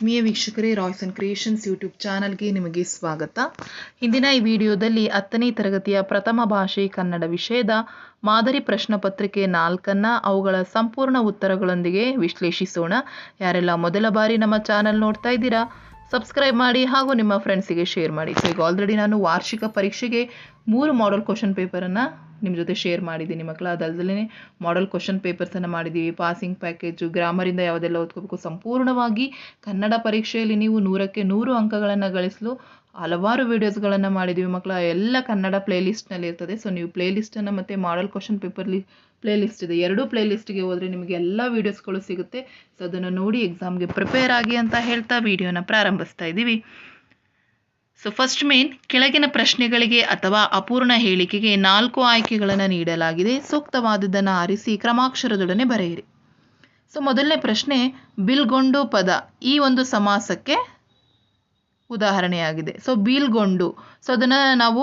ಆತ್ಮೀಯ ವೀಕ್ಷಕರೇ Royce and creations YouTube ಚಾನಲ್ಗೆ ನಿಮಗೆ ಸ್ವಾಗತ. ಇಂದಿನ ಈ ವಿಡಿಯೋದಲ್ಲಿ ಹತ್ತನೇ ತರಗತಿಯ ಪ್ರಥಮ ಭಾಷೆ ಕನ್ನಡ ವಿಷಯದ ಮಾದರಿ ಪ್ರಶ್ನೆ ಪತ್ರಿಕೆ ನಾಲ್ಕನ್ನು ಅವುಗಳ ಸಂಪೂರ್ಣ ಉತ್ತರಗಳೊಂದಿಗೆ ವಿಶ್ಲೇಷಿಸೋಣ. ಯಾರೆಲ್ಲ ಮೊದಲ ಬಾರಿ ನಮ್ಮ ಚಾನಲ್ ನೋಡ್ತಾ ಇದ್ದೀರಾ ಸಬ್ಸ್ಕ್ರೈಬ್ ಮಾಡಿ ಹಾಗೂ ನಿಮ್ಮ ಫ್ರೆಂಡ್ಸಿಗೆ ಶೇರ್ ಮಾಡಿ. ಸೊ ಈಗ ಆಲ್ರೆಡಿ ನಾನು ವಾರ್ಷಿಕ ಪರೀಕ್ಷೆಗೆ ಮೂರು ಮಾಡಲ್ ಕ್ವಶನ್ ಪೇಪರನ್ನು ನಿಮ್ಮ ಜೊತೆ ಶೇರ್ ಮಾಡಿದ್ದೀನಿ ಮಕ್ಕಳ ಅದಲ್ಲದೆ ಮಾಡಲ್ ಕ್ವಶನ್ ಪೇಪರ್ಸನ್ನು ಮಾಡಿದ್ದೀವಿ ಪಾಸಿಂಗ್ ಪ್ಯಾಕೇಜು ಗ್ರಾಮರಿಂದ ಯಾವುದೆಲ್ಲ ಓದ್ಕೋಬೇಕು. ಸಂಪೂರ್ಣವಾಗಿ ಕನ್ನಡ ಪರೀಕ್ಷೆಯಲ್ಲಿ ನೀವು ನೂರಕ್ಕೆ ನೂರು ಅಂಕಗಳನ್ನು ಗಳಿಸಲು ಹಲವಾರು ವೀಡಿಯೋಸ್ಗಳನ್ನು ಮಾಡಿದ್ದೀವಿ ಮಕ್ಕಳ ಎಲ್ಲ ಕನ್ನಡ ಪ್ಲೇಲಿಸ್ಟ್ನಲ್ಲಿ ಇರ್ತದೆ. ಸೊ ನೀವು ಪ್ಲೇಲಿಸ್ಟನ್ನು ಮತ್ತು ಮಾಡಲ್ ಕ್ವಶನ್ ಪೇಪರ್ಲಿ ಪ್ಲೇಲಿಸ್ಟ್ ಇದೆ. ಎರಡೂ ಪ್ಲೇಲಿಸ್ಟ್ಗೆ ಹೋದರೆ ನಿಮಗೆ ಎಲ್ಲ ವೀಡಿಯೋಸ್ಗಳು ಸಿಗುತ್ತೆ. ಸೊ ಅದನ್ನು ನೋಡಿ ಎಕ್ಸಾಮ್ಗೆ ಪ್ರಿಪೇರ್ ಆಗಿ ಅಂತ ಹೇಳ್ತಾ ವಿಡಿಯೋನ ಪ್ರಾರಂಭಿಸ್ತಾ ಇದ್ದೀವಿ ಸೊ ಫಸ್ಟ್ ಮೇನ್ ಕೆಳಗಿನ ಪ್ರಶ್ನೆಗಳಿಗೆ ಅಥವಾ ಅಪೂರ್ಣ ಹೇಳಿಕೆಗೆ ನಾಲ್ಕು ಆಯ್ಕೆಗಳನ್ನು ನೀಡಲಾಗಿದೆ. ಸೂಕ್ತವಾದದ್ದನ್ನು ಆರಿಸಿ ಕ್ರಮಾಕ್ಷರದೊಡನೆ ಬರೆಯಿರಿ. ಸೊ ಮೊದಲನೇ ಪ್ರಶ್ನೆ ಬಿಲ್ಗೊಂಡು ಪದ ಈ ಒಂದು ಸಮಾಸಕ್ಕೆ ಉದಾಹರಣೆಯಾಗಿದೆ. ಸೊ ಬೀಲ್ಗೊಂಡು ಸೊ ಅದನ್ನು ನಾವು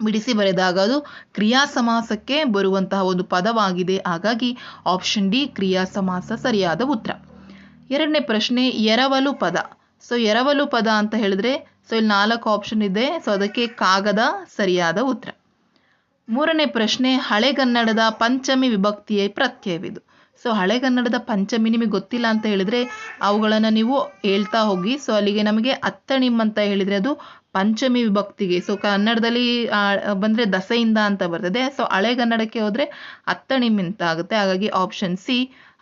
ಬಿಡಿಸಿ ಬರೆದಾಗ ಅದು ಕ್ರಿಯಾ ಸಮಾಸಕ್ಕೆ ಬರುವಂತಹ ಒಂದು ಪದವಾಗಿದೆ. ಹಾಗಾಗಿ ಆಪ್ಷನ್ ಡಿ ಕ್ರಿಯಾ ಸಮಾಸ ಸರಿಯಾದ ಉತ್ತರ. ಎರಡನೇ ಪ್ರಶ್ನೆ, ಎರವಲು ಪದ. ಸೊ ಎರವಲು ಪದ ಅಂತ ಹೇಳಿದ್ರೆ ಸೊ ಇಲ್ಲಿ ನಾಲ್ಕು ಆಪ್ಷನ್ ಇದೆ. ಸೊ ಅದಕ್ಕೆ ಕಾಗದ ಸರಿಯಾದ ಉತ್ತರ. ಮೂರನೇ ಪ್ರಶ್ನೆ ಹಳೆಗನ್ನಡದ ಪಂಚಮಿ ವಿಭಕ್ತಿಯ ಪ್ರತ್ಯಯವಿದು. ಸೊ ಹಳೆಗನ್ನಡದ ಪಂಚಮಿ ನಿಮಗೆ ಗೊತ್ತಿಲ್ಲ ಅಂತ ಹೇಳಿದರೆ ಅವುಗಳನ್ನು ನೀವು ಹೇಳ್ತಾ ಹೋಗಿ ಸೊ ಅಲ್ಲಿಗೆ ನಮಗೆ ಅತ್ತಣಿಮ್ ಅಂತ ಹೇಳಿದರೆ ಅದು ಪಂಚಮಿ ವಿಭಕ್ತಿಗೆ. ಸೊ ಕನ್ನಡದಲ್ಲಿ ಬಂದರೆ ದಸೆಯಿಂದ ಅಂತ ಬರ್ತದೆ. ಸೊ ಹಳೆಗನ್ನಡಕ್ಕೆ ಹೋದರೆ ಅತ್ತಣಿಮ್ ಅಂತ ಆಗುತ್ತೆ. ಹಾಗಾಗಿ option C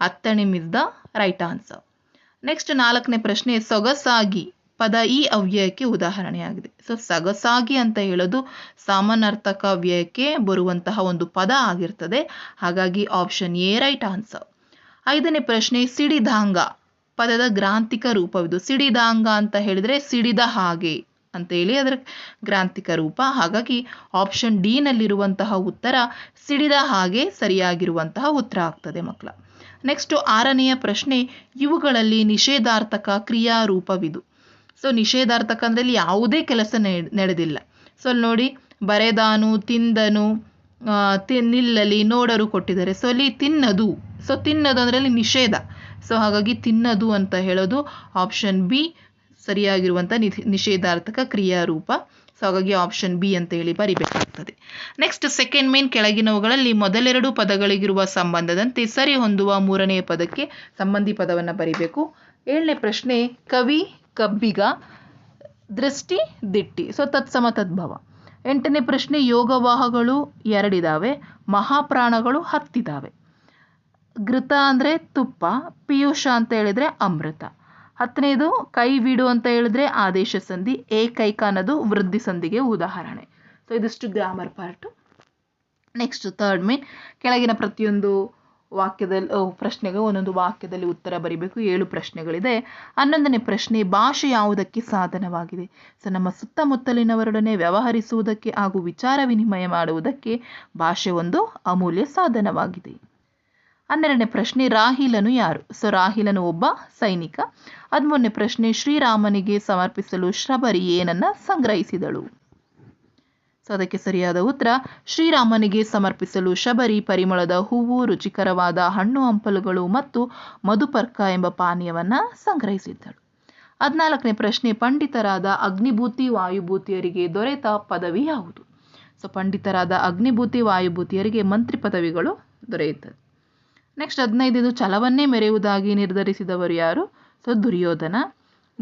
ಅತ್ತಣಿಮ್ is the right answer next ನಾಲ್ಕನೇ ಪ್ರಶ್ನೆ, ಸೊಗಸಾಗಿ. ಪದ ಈ ಅವ್ಯಯಕ್ಕೆ ಉದಾಹರಣೆಯಾಗಿದೆ. ಸೊ, ಸೊಗಸಾಗಿ ಅಂತ ಹೇಳೋದು ಸಾಮಾನಾರ್ಥಕ ಅವ್ಯಯಕ್ಕೆ ಬರುವಂತಹ ಒಂದು ಪದ ಆಗಿರ್ತದೆ. ಹಾಗಾಗಿ ಆಪ್ಷನ್ ಎ ರೈಟ್ ಆನ್ಸರ್ ಐದನೇ ಪ್ರಶ್ನೆ, ಸಿಡಿದಾಂಗ. ಪದದ ಗ್ರಾಂಥಿಕ ರೂಪವಿದು. ಸಿಡಿದಾಂಗ ಅಂತ ಹೇಳಿದ್ರೆ ಸಿಡಿದ ಹಾಗೆ ಅಂತ ಹೇಳಿ ಅದರ ಗ್ರಾಂಥಿಕ ರೂಪ. ಹಾಗಾಗಿ ಆಪ್ಷನ್ ಡಿ ನಲ್ಲಿರುವಂತಹ ಉತ್ತರ ಸಿಡಿದ ಹಾಗೆ ಸರಿಯಾಗಿರುವಂತಹ ಉತ್ತರ ಆಗ್ತದೆ ಮಕ್ಕಳ. ನೆಕ್ಸ್ಟ್ ಆರನೆಯ ಪ್ರಶ್ನೆ, ಇವುಗಳಲ್ಲಿ ನಿಷೇಧಾರ್ಥಕ ಕ್ರಿಯಾ ರೂಪವಿದು ಸೊ ನಿಷೇಧಾರ್ಥಕ ಅಂದರೆ ಇಲ್ಲಿ ಯಾವುದೇ ಕೆಲಸ ನಡೆದಿಲ್ಲ. ಸೊ ಅಲ್ಲಿ ನೋಡಿ, ಬರೆದಾನು, ತಿಂದನು ನಿಲ್ಲಲಿ, ನೋಡರು ಕೊಟ್ಟಿದ್ದಾರೆ. ಸೊ ಅಲ್ಲಿ ತಿನ್ನದು. ಸೊ ತಿನ್ನದು ಅಂದರೆ ಅಲ್ಲಿ ನಿಷೇಧ. ಸೊ ಹಾಗಾಗಿ ತಿನ್ನದು ಅಂತ ಹೇಳೋದು ಆಪ್ಷನ್ ಬಿ ಸರಿಯಾಗಿರುವಂಥ ನಿಷೇಧಾರ್ಥಕ ಕ್ರಿಯಾರೂಪ. ಸೊ ಹಾಗಾಗಿ ಆಪ್ಷನ್ ಬಿ ಅಂತ ಹೇಳಿ ಬರಿಬೇಕಾಗ್ತದೆ. ನೆಕ್ಸ್ಟ್ ಸೆಕೆಂಡ್ ಮೇನ್ ಕೆಳಗಿನವುಗಳಲ್ಲಿ ಮೊದಲೆರಡು ಪದಗಳಿಗಿರುವ ಸಂಬಂಧದಂತೆ ಸರಿ ಹೊಂದುವ ಮೂರನೆಯ ಪದಕ್ಕೆ ಸಂಬಂಧಿ ಪದವನ್ನು ಬರಿಬೇಕು. ಏಳನೇ ಪ್ರಶ್ನೆ, ಕವಿ ಕಬ್ಬಿಗ ದೃಷ್ಟಿ ದಿಟ್ಟಿ. ಸೊ ತತ್ಸಮ ತದ್ಭವ ಎಂಟನೇ ಪ್ರಶ್ನೆ, ಯೋಗವಾಹಗಳು ಎರಡಿದಾವೆ, ಮಹಾಪ್ರಾಣಗಳು ಹತ್ತಿದ್ದಾವೆ ಘೃತ ಅಂದರೆ ತುಪ್ಪ, ಪಿಯೂಷ ಅಂತ ಹೇಳಿದರೆ ಅಮೃತ. ಹತ್ತನೇದು, ಕೈ ಬಿಡು ಅಂತ ಹೇಳಿದ್ರೆ ಆದೇಶ ಸಂಧಿ, ಏಕೈಕ ಅನ್ನೋದು ವೃದ್ಧಿ ಸಂಧಿಗೆ ಉದಾಹರಣೆ. ಸೊ, ಇದಿಷ್ಟು grammar part next third mean ಕೆಳಗಿನ ಪ್ರತಿಯೊಂದು ವಾಕ್ಯದಲ್ಲಿ ಪ್ರಶ್ನೆಗೆ ಒಂದೊಂದು ವಾಕ್ಯದಲ್ಲಿ ಉತ್ತರ ಬರೀಬೇಕು. ಏಳು ಪ್ರಶ್ನೆಗಳಿದೆ. ಹನ್ನೊಂದನೇ ಪ್ರಶ್ನೆ, ಭಾಷೆ ಯಾವುದಕ್ಕೆ ಸಾಧನವಾಗಿದೆ? ಸೊ, ನಮ್ಮ ಸುತ್ತಮುತ್ತಲಿನವರೊಡನೆ ವ್ಯವಹರಿಸುವುದಕ್ಕೆ ಹಾಗೂ ವಿಚಾರ ವಿನಿಮಯ ಮಾಡುವುದಕ್ಕೆ ಭಾಷೆ ಒಂದು ಅಮೂಲ್ಯ ಸಾಧನವಾಗಿದೆ. ಹನ್ನೆರಡನೇ ಪ್ರಶ್ನೆ, ರಾಹಿಲನು ಯಾರು? ಸೊ, ರಾಹಿಲನು ಒಬ್ಬ ಸೈನಿಕ. ಹದಿಮೂರನೇ ಪ್ರಶ್ನೆ, ಶ್ರೀರಾಮನಿಗೆ ಸಮರ್ಪಿಸಲು ಶ್ರಬರಿ ಏನನ್ನ ಸಂಗ್ರಹಿಸಿದಳು? ಸೊ ಅದಕ್ಕೆ ಸರಿಯಾದ ಉತ್ತರ, ಶ್ರೀರಾಮನಿಗೆ ಸಮರ್ಪಿಸಲು ಶಬರಿ ಪರಿಮಳದ ಹೂವು, ರುಚಿಕರವಾದ ಹಣ್ಣು, ಹಂಪಲುಗಳು ಮತ್ತು ಮಧುಪರ್ಕ ಎಂಬ ಪಾನೀಯವನ್ನು ಸಂಗ್ರಹಿಸಿದ್ದಳು. ಹದಿನಾಲ್ಕನೇ ಪ್ರಶ್ನೆ, ಪಂಡಿತರಾದ ಅಗ್ನಿಭೂತಿ ವಾಯುಭೂತಿಯರಿಗೆ ದೊರೆತ ಪದವಿ ಯಾವುದು? ಸೊ, ಪಂಡಿತರಾದ ಅಗ್ನಿಭೂತಿ ವಾಯುಭೂತಿಯರಿಗೆ ಮಂತ್ರಿ ಪದವಿಗಳು ದೊರೆಯುತ್ತದೆ ನೆಕ್ಸ್ಟ್ ಹದಿನೈದು ಛಲವನ್ನೇ ಮೆರೆಯುವುದಾಗಿ ನಿರ್ಧರಿಸಿದವರು ಯಾರು? ಸೊ, ದುರ್ಯೋಧನ.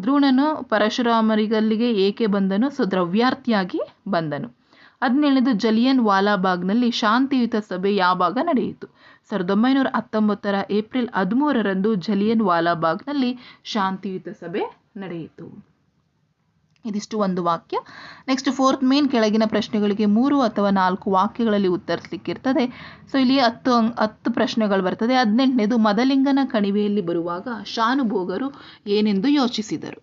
ದ್ರೋಣನು ಪರಶುರಾಮರಿಗಲ್ಲಿಗೆ ಏಕೆ ಬಂದನು? ಸೊ, ದ್ರವ್ಯಾರ್ಥಿಯಾಗಿ ಬಂದನು. ಹದಿನೇಳನೇದು ಜಲಿಯನ್ ವಾಲಾಬಾಗ್ನಲ್ಲಿ ಶಾಂತಿಯುತ ಸಭೆ ಯಾವಾಗ ನಡೆಯಿತು? ಸಾವಿರದ ಒಂಬೈನೂರ ಹತ್ತೊಂಬತ್ತರ ಏಪ್ರಿಲ್ ಹದಿಮೂರರಂದು ಜಲಿಯನ್ ವಾಲಾಬಾಗ್ನಲ್ಲಿ ಶಾಂತಿಯುತ ಸಭೆ ನಡೆಯಿತು. ಇದಿಷ್ಟು ಒಂದು ವಾಕ್ಯ. ನೆಕ್ಸ್ಟ್ ಫೋರ್ತ್ ಮೇನ್ ಕೆಳಗಿನ ಪ್ರಶ್ನೆಗಳಿಗೆ ಮೂರು ಅಥವಾ ನಾಲ್ಕು ವಾಕ್ಯಗಳಲ್ಲಿ ಉತ್ತರಿಸಲಿಕ್ಕಿರ್ತದೆ ಸೊ, ಇಲ್ಲಿ ಹತ್ತು ಹತ್ತು ಪ್ರಶ್ನೆಗಳು ಬರ್ತದೆ. ಹದಿನೆಂಟನೇದು ಮದಲಿಂಗನ ಕಣಿವೆಯಲ್ಲಿ ಬರುವಾಗ ಶಾನುಭೋಗರು ಏನೆಂದು ಯೋಚಿಸಿದರು?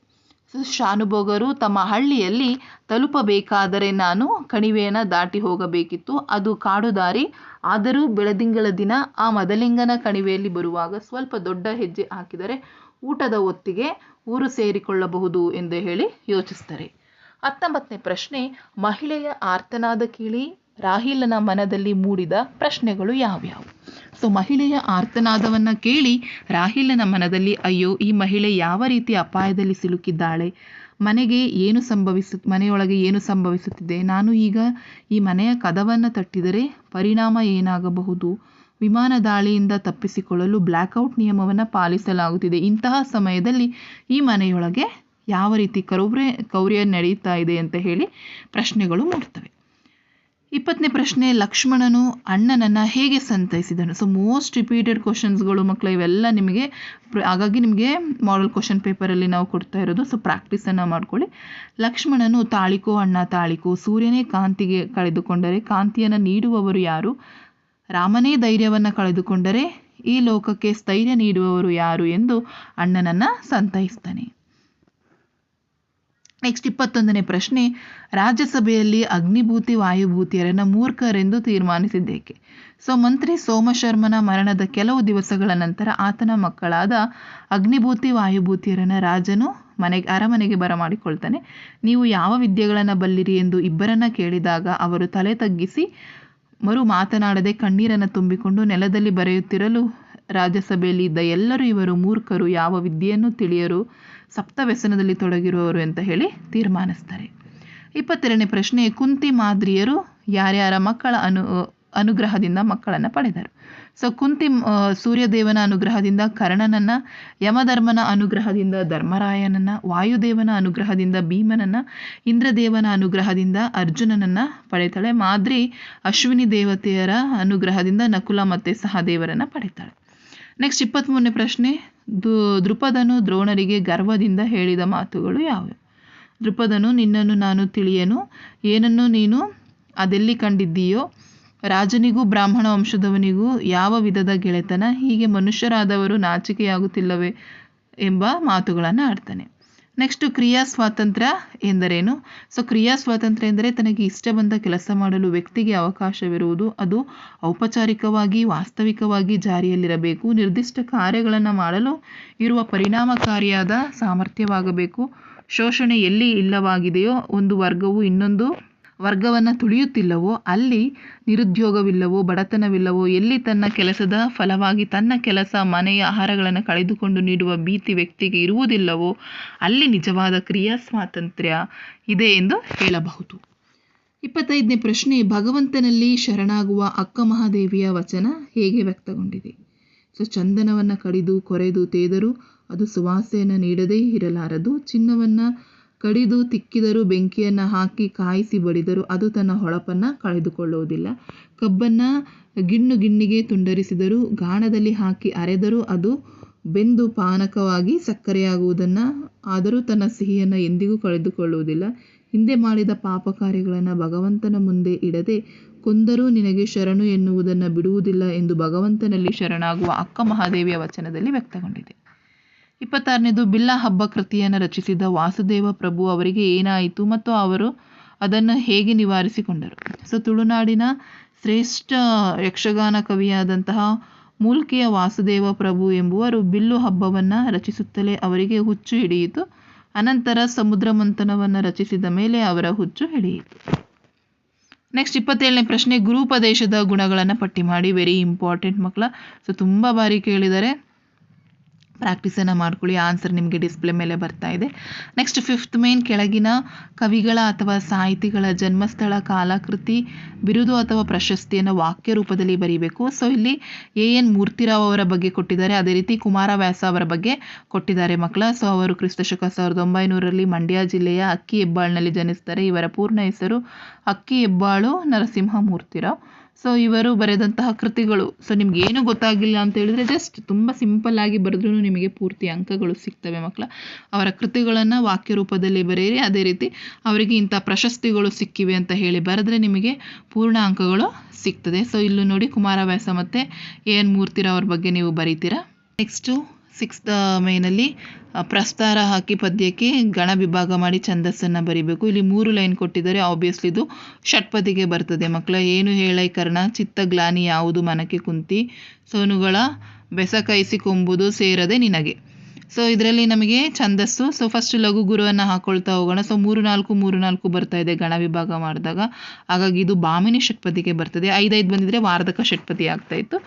ಶಾನುಭೋಗರು ತಮ್ಮ ಹಳ್ಳಿಯಲ್ಲಿ ತಲುಪಬೇಕಾದರೆ ನಾನು ಕಣಿವೆಯನ್ನು ದಾಟಿ ಹೋಗಬೇಕಿತ್ತು. ಅದು ಕಾಡು ದಾರಿ. ಆದರೂ ಬೆಳದಿಂಗಳ ದಿನ ಆ ಮದಲಿಂಗನ ಕಣಿವೆಯಲ್ಲಿ ಬರುವಾಗ ಸ್ವಲ್ಪ ದೊಡ್ಡ ಹೆಜ್ಜೆ ಹಾಕಿದರೆ ಊಟದ ಹೊತ್ತಿಗೆ ಊರು ಸೇರಿಕೊಳ್ಳಬಹುದು ಎಂದು ಹೇಳಿ ಯೋಚಿಸ್ತಾರೆ ಹತ್ತೊಂಬತ್ತನೇ ಪ್ರಶ್ನೆ, ಮಹಿಳೆಯ ಆರ್ತನಾದ ಕೇಳಿ ರಾಹಿಲನ ಮನದಲ್ಲಿ ಮೂಡಿದ ಪ್ರಶ್ನೆಗಳು ಯಾವ್ಯಾವು? ಸೊ, ಮಹಿಳೆಯ ಆರ್ತನಾದವನ್ನು ಕೇಳಿ ರಾಹಿಲನ ಮನದಲ್ಲಿ, ಅಯ್ಯೋ, ಈ ಮಹಿಳೆ ಯಾವ ರೀತಿ ಅಪಾಯದಲ್ಲಿ ಸಿಲುಕಿದ್ದಾಳೆ? ಮನೆಗೆ ಏನು ಸಂಭವಿಸು, ಮನೆಯೊಳಗೆ ಏನು ಸಂಭವಿಸುತ್ತಿದೆ? ನಾನು ಈಗ ಈ ಮನೆಯ ಕದವನ್ನು ತಟ್ಟಿದರೆ ಪರಿಣಾಮ ಏನಾಗಬಹುದು? ವಿಮಾನ ದಾಳಿಯಿಂದ ತಪ್ಪಿಸಿಕೊಳ್ಳಲು ಬ್ಲ್ಯಾಕ್ಔಟ್ ನಿಯಮವನ್ನು ಪಾಲಿಸಲಾಗುತ್ತಿದೆ. ಇಂತಹ ಸಮಯದಲ್ಲಿ ಈ ಮನೆಯೊಳಗೆ ಯಾವ ರೀತಿ ಕೌರ್ಯ ಕೌರ್ಯ ನಡೀತಾ ಇದೆ ಅಂತ ಹೇಳಿ ಪ್ರಶ್ನೆಗಳು ಮೂಡ್ತವೆ ಇಪ್ಪತ್ತನೇ ಪ್ರಶ್ನೆ, ಲಕ್ಷ್ಮಣನು ಅಣ್ಣನನ್ನು ಹೇಗೆ ಸಂತೈಸಿದನು? ಸೊ ಮೋಸ್ಟ್ ರಿಪೀಟೆಡ್ ಕ್ವಶನ್ಸ್ಗಳು ಮಕ್ಕಳು ಇವೆಲ್ಲ ನಿಮಗೆ ಹಾಗಾಗಿ ನಿಮಗೆ ಮಾಡಲ್ ಕ್ವಶನ್ ಪೇಪರಲ್ಲಿ ನಾವು ಕೊಡ್ತಾ ಇರೋದು. ಸೊ ಪ್ರಾಕ್ಟೀಸನ್ನು ಮಾಡ್ಕೊಳ್ಳಿ. ಲಕ್ಷ್ಮಣನು ತಾಳಿಕೋ, ಅಣ್ಣ ತಾಳಿಕೋ, ಸೂರ್ಯನೇ ಕಾಂತಿಗೆ ಕಳೆದುಕೊಂಡರೆ ಕಾಂತಿಯನ್ನು ನೀಡುವವರು ಯಾರು? ರಾಮನೇ ಧೈರ್ಯವನ್ನು ಕಳೆದುಕೊಂಡರೆ ಈ ಲೋಕಕ್ಕೆ ಸ್ಥೈರ್ಯ ನೀಡುವವರು ಯಾರು ಎಂದು ಅಣ್ಣನನ್ನು ಸಂತೈಸ್ತಾನೆ. ನೆಕ್ಸ್ಟ್ ಇಪ್ಪತ್ತೊಂದನೇ ಪ್ರಶ್ನೆ, ರಾಜ್ಯಸಭೆಯಲ್ಲಿ ಅಗ್ನಿಭೂತಿ ವಾಯುಭೂತಿಯರನ್ನು ಮೂರ್ಖರೆಂದು ತೀರ್ಮಾನಿಸಿದ್ದೇಕೆ? ಸೊ, ಮಂತ್ರಿ ಸೋಮಶರ್ಮನ ಮರಣದ ಕೆಲವು ದಿವಸಗಳ ನಂತರ ಆತನ ಮಕ್ಕಳಾದ ಅಗ್ನಿಭೂತಿ ವಾಯುಭೂತಿಯರನ್ನು ರಾಜನು ಮನೆಗೆ, ಅರಮನೆಗೆ ಬರಮಾಡಿಕೊಳ್ತಾನೆ. ನೀವು ಯಾವ ವಿದ್ಯೆಗಳನ್ನು ಬಲ್ಲಿರಿ ಎಂದು ಇಬ್ಬರನ್ನ ಕೇಳಿದಾಗ ಅವರು ತಲೆ ತಗ್ಗಿಸಿ ಮರು ಮಾತನಾಡದೆ ಕಣ್ಣೀರನ್ನು ತುಂಬಿಕೊಂಡು ನೆಲದಲ್ಲಿ ಬರೆಯುತ್ತಿರಲು ರಾಜ್ಯಸಭೆಯಲ್ಲಿ ಇದ್ದ ಎಲ್ಲರೂ ಇವರು ಮೂರ್ಖರು. ಯಾವ ವಿದ್ಯೆಯನ್ನು ತಿಳಿಯರು? ಸಪ್ತ ವ್ಯಸನದಲ್ಲಿ ತೊಡಗಿರುವವರು ಅಂತ ಹೇಳಿ ತೀರ್ಮಾನಿಸ್ತಾರೆ. ಇಪ್ಪತ್ತೆರಡನೇ ಪ್ರಶ್ನೆ, ಕುಂತಿ ಮಾದ್ರಿಯರು ಯಾರ್ಯಾರ ಮಕ್ಕಳ ಅನು, ಅನುಗ್ರಹದಿಂದ ಮಕ್ಕಳನ್ನು ಪಡೆದರು? ಸೊ ಕುಂತಿ ಸೂರ್ಯದೇವನ ಅನುಗ್ರಹದಿಂದ ಕರ್ಣನನ್ನ, ಯಮಧರ್ಮನ ಅನುಗ್ರಹದಿಂದ ಧರ್ಮರಾಯನನ್ನ, ವಾಯುದೇವನ ಅನುಗ್ರಹದಿಂದ ಭೀಮನನ್ನ, ಇಂದ್ರದೇವನ ಅನುಗ್ರಹದಿಂದ ಅರ್ಜುನನನ್ನ ಪಡೆತಾಳೆ. ಮಾದ್ರಿ ಅಶ್ವಿನಿ ದೇವತೆಯರ ಅನುಗ್ರಹದಿಂದ ನಕುಲ ಮತ್ತು ಸಹದೇವರನ್ನ ಪಡೆತಾಳೆ. ನೆಕ್ಸ್ಟ್ ಇಪ್ಪತ್ತ್ಮೂರನೇ ಪ್ರಶ್ನೆ. ದು ದೃಪದನು ದ್ರೋಣರಿಗೆ ಗರ್ವದಿಂದ ಹೇಳಿದ ಮಾತುಗಳು ಯಾವುವು? ದೃಪದನು ನಿನ್ನನ್ನು ನಾನು ತಿಳಿಯನು. ಏನನ್ನು ನೀನು ಅದೆಲ್ಲಿ ಕಂಡಿದ್ದೀಯೋ? ರಾಜನಿಗೂ ಬ್ರಾಹ್ಮಣ ವಂಶದವನಿಗೂ ಯಾವ ವಿಧದ ಗೆಳೆತನ? ಹೀಗೆ ಮನುಷ್ಯರಾದವರು ನಾಚಿಕೆಯಾಗುತ್ತಿಲ್ಲವೇ? ಎಂಬ ಮಾತುಗಳನ್ನು ಆಡ್ತಾನೆ. ನೆಕ್ಸ್ಟು ಕ್ರಿಯಾ ಸ್ವಾತಂತ್ರ್ಯ ಎಂದರೇನು ಸೊ ಕ್ರಿಯಾ ಸ್ವಾತಂತ್ರ್ಯ ಎಂದರೆ ತನಗೆ ಇಷ್ಟ ಬಂದ ಕೆಲಸ ಮಾಡಲು ವ್ಯಕ್ತಿಗೆ ಅವಕಾಶವಿರುವುದು ಅದು ಔಪಚಾರಿಕವಾಗಿ, ವಾಸ್ತವಿಕವಾಗಿ ಜಾರಿಯಲ್ಲಿರಬೇಕು. ನಿರ್ದಿಷ್ಟ ಕಾರ್ಯಗಳನ್ನು ಮಾಡಲು ಇರುವ ಪರಿಣಾಮಕಾರಿಯಾದ ಸಾಮರ್ಥ್ಯವಾಗಬೇಕು. ಶೋಷಣೆ ಎಲ್ಲಿ ಇಲ್ಲವಾಗಿದೆಯೋ ಒಂದು ವರ್ಗವು ಇನ್ನೊಂದು ವರ್ಗವನ್ನು ತುಳಿಯುತ್ತಿಲ್ಲವೋ, ಅಲ್ಲಿ ನಿರುದ್ಯೋಗವಿಲ್ಲವೋ, ಬಡತನವಿಲ್ಲವೋ, ಎಲ್ಲಿ ತನ್ನ ಕೆಲಸದ ಫಲವಾಗಿ ತನ್ನ ಕೆಲಸ, ಮನೆಯ ಆಹಾರಗಳನ್ನು ಕಳೆದುಕೊಂಡು ನೀಡುವ ಭೀತಿ ವ್ಯಕ್ತಿಗೆ ಇರುವುದಿಲ್ಲವೋ, ಅಲ್ಲಿ ನಿಜವಾದ ಕ್ರಿಯಾ ಸ್ವಾತಂತ್ರ್ಯ ಇದೆ ಎಂದು ಹೇಳಬಹುದು. ಇಪ್ಪತ್ತೈದನೇ ಪ್ರಶ್ನೆ, ಭಗವಂತನಲ್ಲಿ ಶರಣಾಗುವ ಅಕ್ಕ ಮಹಾದೇವಿಯ ವಚನ ಹೇಗೆ ವ್ಯಕ್ತಗೊಂಡಿದೆ? ಸೊ, ಚಂದನವನ್ನು ಕಡಿದು, ಕೊರೆದು, ತೇದರೂ ಅದು ಸುವಾಸೆಯನ್ನು ನೀಡದೇ ಇರಲಾರದು, ಚಿನ್ನವನ್ನು ಕಡಿದು ತಿಕ್ಕಿದರೂ ಬೆಂಕಿಯನ್ನು ಹಾಕಿ ಕಾಯಿಸಿ ಬಡಿದರೂ ಅದು ತನ್ನ ಹೊಳಪನ್ನು ಕಳೆದುಕೊಳ್ಳುವುದಿಲ್ಲ. ಕಬ್ಬನ್ನು ಗಿಣ್ಣು ಗಿಣ್ಣಿಗೆ ತುಂಡರಿಸಿದರೂ, ಗಾಣದಲ್ಲಿ ಹಾಕಿ ಅರೆದರೂ ಅದು ಬೆಂದು ಪಾನಕವಾಗಿ ಸಕ್ಕರೆಯಾಗುವುದನ್ನು, ಆದರೂ ತನ್ನ ಸಿಹಿಯನ್ನು ಎಂದಿಗೂ ಕಳೆದುಕೊಳ್ಳುವುದಿಲ್ಲ. ಹಿಂದೆ ಮಾಡಿದ ಪಾಪ ಕಾರ್ಯಗಳನ್ನು ಭಗವಂತನ ಮುಂದೆ ಇಡದೆ ಕೊಂದರೂ ನಿನಗೆ ಶರಣು ಎನ್ನುವುದನ್ನು ಬಿಡುವುದಿಲ್ಲ ಎಂದು ಭಗವಂತನಲ್ಲಿ ಶರಣಾಗುವ ಅಕ್ಕ ಮಹಾದೇವಿಯ ವಚನದಲ್ಲಿ ವ್ಯಕ್ತಗೊಂಡಿದೆ. ಇಪ್ಪತ್ತಾರನೇದು, ಬಿಲ್ಲ ಹಬ್ಬ ಕೃತಿಯನ್ನು ರಚಿಸಿದ ವಾಸುದೇವ ಪ್ರಭು ಅವರಿಗೆ ಏನಾಯಿತು ಮತ್ತು ಅವರು ಅದನ್ನು ಹೇಗೆ ನಿವಾರಿಸಿಕೊಂಡರು? ಸೊ, ತುಳುನಾಡಿನ ಶ್ರೇಷ್ಠ ಯಕ್ಷಗಾನ ಕವಿಯಾದಂತಹ ಮೂಲ್ಕಿಯ ವಾಸುದೇವ ಪ್ರಭು ಎಂಬುವರು ಬಿಲ್ಲು ಹಬ್ಬವನ್ನು ರಚಿಸುತ್ತಲೇ ಅವರಿಗೆ ಹುಚ್ಚು ಹಿಡಿಯಿತು. ಅನಂತರ ಸಮುದ್ರ ಮಂಥನವನ್ನು ರಚಿಸಿದ ಮೇಲೆ ಅವರ ಹುಚ್ಚು ಹಿಡಿಯಿತು. ನೆಕ್ಸ್ಟ್ ಇಪ್ಪತ್ತೇಳನೇ ಪ್ರಶ್ನೆ, ಗುರುಪದೇಶದ ಗುಣಗಳನ್ನು ಪಟ್ಟಿ ಮಾಡಿ. ವೆರಿ ಇಂಪಾರ್ಟೆಂಟ್ ಮಕ್ಕಳ. ಸೊ, ತುಂಬ ಬಾರಿ ಕೇಳಿದ್ದಾರೆ. ಪ್ರಾಕ್ಟೀಸನ್ನು ಮಾಡ್ಕೊಳ್ಳಿ ಆನ್ಸರ್ ನಿಮಗೆ ಡಿಸ್ಪ್ಲೇ ಮೇಲೆ ಬರ್ತಾ ಇದೆ. ನೆಕ್ಸ್ಟ್ ಫಿಫ್ತ್ ಮೇನ್ ಕೆಳಗಿನ ಕವಿಗಳ ಅಥವಾ ಸಾಹಿತಿಗಳ ಜನ್ಮಸ್ಥಳ, ಕಾಲಾಕೃತಿ, ಬಿರುದು ಅಥವಾ ಪ್ರಶಸ್ತಿಯನ್ನು ವಾಕ್ಯ ರೂಪದಲ್ಲಿ ಬರೀಬೇಕು. ಸೊ ಇಲ್ಲಿ ಎ ಎನ್ ಮೂರ್ತಿರಾವ್ ಅವರ ಬಗ್ಗೆ ಕೊಟ್ಟಿದ್ದಾರೆ. ಅದೇ ರೀತಿ ಕುಮಾರವ್ಯಾಸ ಅವರ ಬಗ್ಗೆ ಕೊಟ್ಟಿದ್ದಾರೆ ಮಕ್ಕಳ. ಸೊ ಅವರು ಕ್ರಿಸ್ತಶಕ ಸಾವಿರದ ಒಂಬೈನೂರಲ್ಲಿ ಮಂಡ್ಯ ಜಿಲ್ಲೆಯ ಅಕ್ಕಿ ಹೆಬ್ಬಾಳಿನಲ್ಲಿ ಜನಿಸ್ತಾರೆ ಇವರ ಪೂರ್ಣ ಹೆಸರು ಅಕ್ಕಿ ಹೆಬ್ಬಾಳು ನರಸಿಂಹ ಮೂರ್ತಿರಾವ್. ಸೊ ಇವರು ಬರೆದಂತಹ ಕೃತಿಗಳು. ಸೊ ನಿಮ್ಗೆ ಏನು ಗೊತ್ತಾಗಿಲ್ಲ ಅಂತ ಹೇಳಿದ್ರೆ ಜಸ್ಟ್ ತುಂಬ ಸಿಂಪಲ್ ಆಗಿ ಬರೆದ್ರೂ ನಿಮಗೆ ಪೂರ್ತಿ ಅಂಕಗಳು ಸಿಗ್ತವೆ ಮಕ್ಕಳ. ಅವರ ಕೃತಿಗಳನ್ನು ವಾಕ್ಯ ರೂಪದಲ್ಲಿ ಬರೆಯಿರಿ. ಅದೇ ರೀತಿ ಅವರಿಗೆ ಇಂಥ ಪ್ರಶಸ್ತಿಗಳು ಸಿಕ್ಕಿವೆ ಅಂತ ಹೇಳಿ ಬರೆದ್ರೆ ನಿಮಗೆ ಪೂರ್ಣ ಅಂಕಗಳು ಸಿಗ್ತದೆ. ಸೊ ಇಲ್ಲೂ ನೋಡಿ ಕುಮಾರವ್ಯಾಸ ಮತ್ತು ಎ ಎನ್ ಮೂರ್ತಿರ ಅವ್ರ ಬಗ್ಗೆ ನೀವು ಬರೀತೀರಾ? ನೆಕ್ಸ್ಟು ಸಿಕ್ಸ್ತ್ ಮೇನಲ್ಲಿ ಪ್ರಸ್ತಾರ ಹಾಕಿ ಪದ್ಯಕ್ಕೆ ಗಣ ವಿಭಾಗ ಮಾಡಿ ಛಂದಸ್ಸನ್ನು ಬರಿಬೇಕು. ಇಲ್ಲಿ ಮೂರು ಲೈನ್ ಕೊಟ್ಟಿದ್ದಾರೆ. ಆಬ್ವಿಯಸ್ಲಿ ಇದು ಷಟ್ಪದಿಗೆ ಬರ್ತದೆ. ಮಕ್ಕಳ, ಏನು ಹೇಳೈ ಕರ್ಣ? ಚಿತ್ತಗ್ಲಾನಿ ಯಾವುದು? ಮನಕ್ಕೆ ಕುಂತಿ. ಸೋನುಗಳ ಬೆಸಕೈಸಿಕೊಂಬುದು ಸೇರದೆ ನಿನಗೆ. ಸೊ ಇದರಲ್ಲಿ ನಮಗೆ ಛಂದಸ್ಸು. ಸೊ ಫಸ್ಟ್ ಲಘು ಗುರುವನ್ನು ಹಾಕ್ಕೊಳ್ತಾ ಹೋಗೋಣ. ಸೊ ಮೂರು ನಾಲ್ಕು ಮೂರು ನಾಲ್ಕು ಬರ್ತಾ ಇದೆ ಗಣ ವಿಭಾಗ ಮಾಡಿದಾಗ. ಹಾಗಾಗಿ ಇದು ಬಾಮಿನಿ ಷಟ್ಪದಿಗೆ ಬರ್ತದೆ. ಐದೈದು ಬಂದಿದ್ರೆ ವಾರ್ಧಕ ಷಟ್ಪದಿ ಆಗ್ತಾ ಇತ್ತು.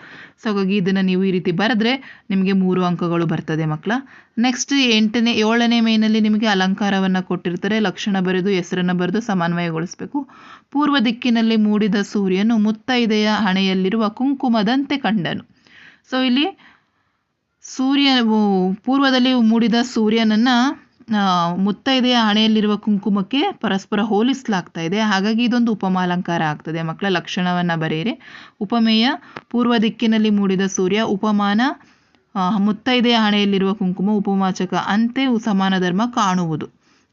ಸೊ ಹಾಗಾಗಿ ಇದನ್ನು ನೀವು ಈ ರೀತಿ ಬರೆದ್ರೆ ನಿಮಗೆ ಮೂರು ಅಂಕಗಳು ಬರ್ತದೆ ಮಕ್ಕಳ ನೆಕ್ಸ್ಟ್ ಎಂಟನೇ, ಏಳನೇ ಮೇನಲ್ಲಿ ನಿಮಗೆ ಅಲಂಕಾರವನ್ನು ಕೊಟ್ಟಿರ್ತಾರೆ. ಲಕ್ಷಣ ಬರೆದು, ಹೆಸರನ್ನು ಬರೆದು ಸಮನ್ವಯಗೊಳಿಸಬೇಕು. ಪೂರ್ವ ದಿಕ್ಕಿನಲ್ಲಿ ಮೂಡಿದ ಸೂರ್ಯನು ಮುತ್ತೈದೆಯ ಹಣೆಯಲ್ಲಿರುವ ಕುಂಕುಮದಂತೆ ಕಂಡನು. ಸೊ ಇಲ್ಲಿ ಸೂರ್ಯ ಪೂರ್ವದಲ್ಲಿ ಮೂಡಿದ ಸೂರ್ಯನನ್ನು ಮುತ್ತೈದೆಯ ಹಣೆಯಲ್ಲಿರುವ ಕುಂಕುಮಕ್ಕೆ ಪರಸ್ಪರ ಹೋಲಿಸಲಾಗ್ತಾ ಇದೆ. ಹಾಗಾಗಿ ಇದೊಂದು ಉಪಮಾಲಂಕಾರ ಆಗ್ತದೆ. ಮಕ್ಕಳ ಲಕ್ಷಣವನ್ನು ಬರೆಯಿರಿ. ಉಪಮೇಯ, ಪೂರ್ವ ದಿಕ್ಕಿನಲ್ಲಿ ಮೂಡಿದ ಸೂರ್ಯ, ಉಪಮಾನ ಮುತ್ತೈದೆಯ ಹಣೆಯಲ್ಲಿರುವ ಕುಂಕುಮ, ಉಪಮಾಚಕ, ಅಂತೆ ಸಮಾನ ಧರ್ಮ ಕಾಣುವುದು.